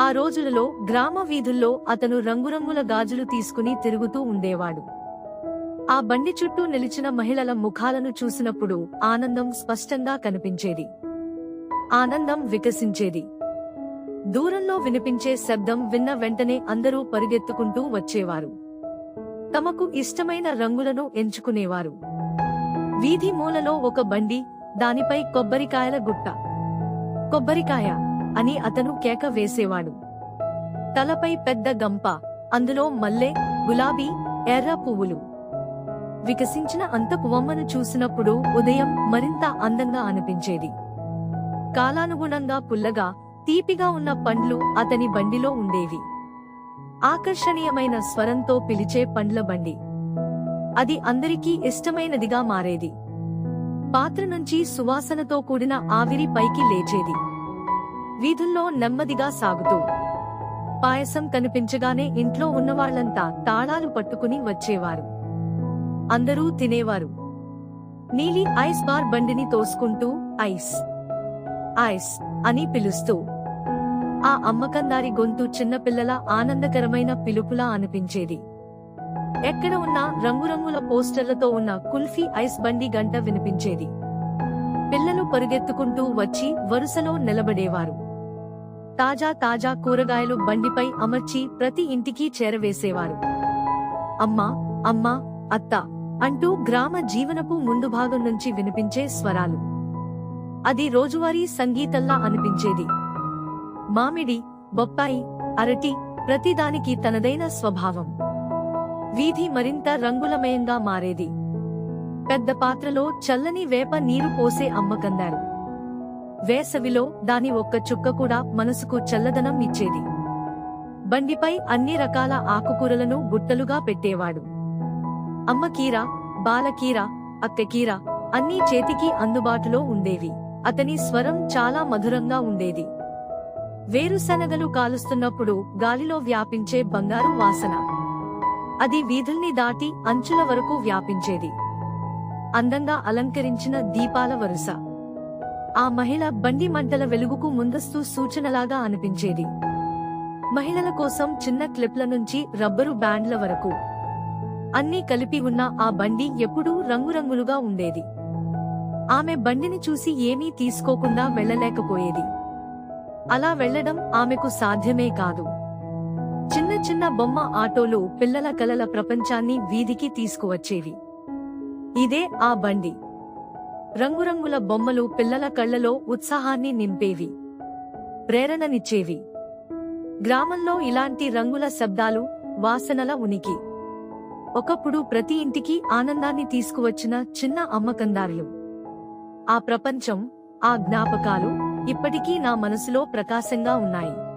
ఆ రోజులలో గ్రామ వీధుల్లో అతను రంగురంగుల గాజులు తీసుకుని తిరుగుతూ ఉండేవాడు. ఆ బండి చుట్టూ నిలిచిన మహిళల ముఖాలను చూసినప్పుడు ఆనందం స్పష్టంగా కనిపించేది. ఆనందం వికసించేది. దూరంలో వినిపించే శబ్దం విన్న వెంటనే అందరూ పరిగెత్తుకుంటూ వచ్చేవారు. తమకు ఇష్టమైన రంగులను ఎంచుకునేవారు. వీధి మూలలో ఒక బండి దానిపై కొబ్బరికాయల గుట్ట. కొబ్బరికాయ అని అతను కేక వేసేవాడు. తలపై పెద్ద గంప అందులో మల్లె గులాబీ ఎర్ర పువ్వులు. వికసించిన అంతపువమ్మను చూసినప్పుడు ఉదయం మరింత అందంగా అనిపించేది. కాలానుగుణంగా పుల్లగా తీపిగా ఉన్న పండ్లు అతని బండిలో ఉండేవి. ఆకర్షణీయమైన స్వరంతో పిలిచే పండ్ల బండి. అది అందరికీ ఇష్టమైనదిగా మారేది. పాత్ర నుంచి సువాసనతో కూడిన ఆవిరి పైకి లేచేది. వీధుల్లో నెమ్మదిగా సాగుతూ. పాయసం కనిపించగానే ఇంట్లో ఉన్నవాళ్ళంతా తాళాలు పట్టుకుని వచ్చేవారు. అందరూ తినేవారు. నీలి ఐస్ బార్ బండిని తోసుకుంటూ ఐస్ ఐస్ అని పిలుస్తూ. ఆ అమ్మకందారి గొంతు చిన్నపిల్లల ఆనందకరమైన పిలుపులా అనిపించేది. ఎక్కడ ఉన్నా రంగురంగుల పోస్టర్లతో ఉన్న కుల్ఫీ ఐస్ బండి గంట వినిపించేది. పిల్లలు పరుగెత్తుకుంటూ వచ్చి వరుసలో నిలబడేవారు. తాజా తాజా కూరగాయలు బండిపై అమర్చి ప్రతి ఇంటికి చేరవేసేవారు. అమ్మా అమ్మా అత్త అంటూ గ్రామ జీవనపు ముందు భాగం నుంచి వినిపించే స్వరాలు. అది రోజువారీ సంగీతంలా అనిపించేది. మామిడి బొప్పాయి అరటి ప్రతిదానికి తనదైన స్వభావం. వీధి మరింత రంగులమయంగా మారేది. పెద్ద పాత్రలో చల్లని వేప నీరు పోసే అమ్మకందారు వేసవిలో దాని ఒక్క చుక్క కూడా మనసుకు చల్లదనం ఇచ్చేది. బండిపై అన్ని రకాల ఆకుకూరలను గుట్టలుగా పెట్టేవాడు. అమ్మకీర బాలకీర అక్కకీర అన్నీ చేతికి అందుబాటులో ఉండేవి. అతని స్వరం చాలా మధురంగా ఉండేది. వేరుశనగలు కాలుస్తున్నప్పుడు గాలిలో వ్యాపించే బంగారు వాసన. అది వీధుల్ని దాటి అంచుల వరకు వ్యాపించేది. అందంగా అలంకరించిన దీపాల వరుస. ఆ మహిళ బండి మంటల వెలుగుకు ముందస్తు సూచనలాగా అనిపించేది. మహిళల కోసం చిన్న క్లిప్ల నుంచి రబ్బరు బ్యాండ్ల వరకు. అన్నీ కలిపి ఉన్న ఆ బండి ఎప్పుడూ రంగురంగులుగా ఉండేది. ఆమె బండిని చూసి ఏమీ తీసుకోకుండా వెళ్ళలేకపోయేది. అలా వెళ్ళడం ఆమెకు సాధ్యమే కాదు. చిన్న చిన్న బొమ్మ ఆటోలు పిల్లల కలల ప్రపంచాన్ని వీధికి తీసుకువచ్చేవి. ఇదే ఆ బండి. రంగురంగుల బొమ్మలు పిల్లల కళ్ళలో ఉత్సాహాన్ని నింపేవి. ప్రేరణనిచ్చేవి. గ్రామంలో ఇలాంటి రంగుల శబ్దాలు వాసనల ఉనికి. ఒకప్పుడు ప్రతి ఇంటికి ఆనందాన్ని తీసుకువచ్చిన చిన్న అమ్మకందార్యం ఆ ప్రపంచం ఆ జ్ఞాపకాలు ఇప్పటికీ నా మనసులో ప్రకాశంగా ఉన్నాయి.